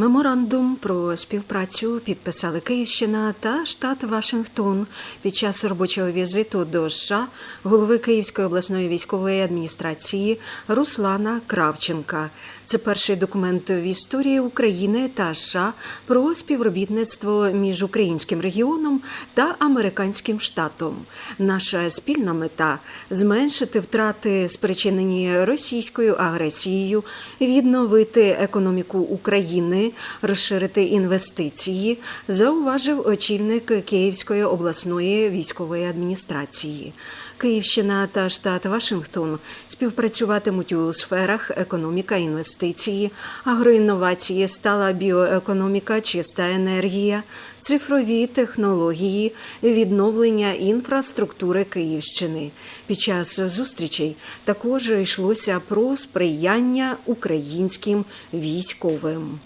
Меморандум про співпрацю підписали Київщина та штат Вашингтон під час робочого візиту до США голови Київської обласної військової адміністрації Руслана Кравченка. Це перший документ в історії України та США про співробітництво між українським регіоном та американським штатом. Наша спільна мета зменшити втрати, спричинені російською агресією, відновити економіку України, розширити інвестиції, зауважив очільник Київської обласної військової адміністрації. Київщина та штат Вашингтон співпрацюватимуть у сферах економіка, інвестиції, агроінновації, стала біоекономіка, чиста енергія, цифрові технології, відновлення інфраструктури Київщини. Під час зустрічей також йшлося про сприяння українським військовим.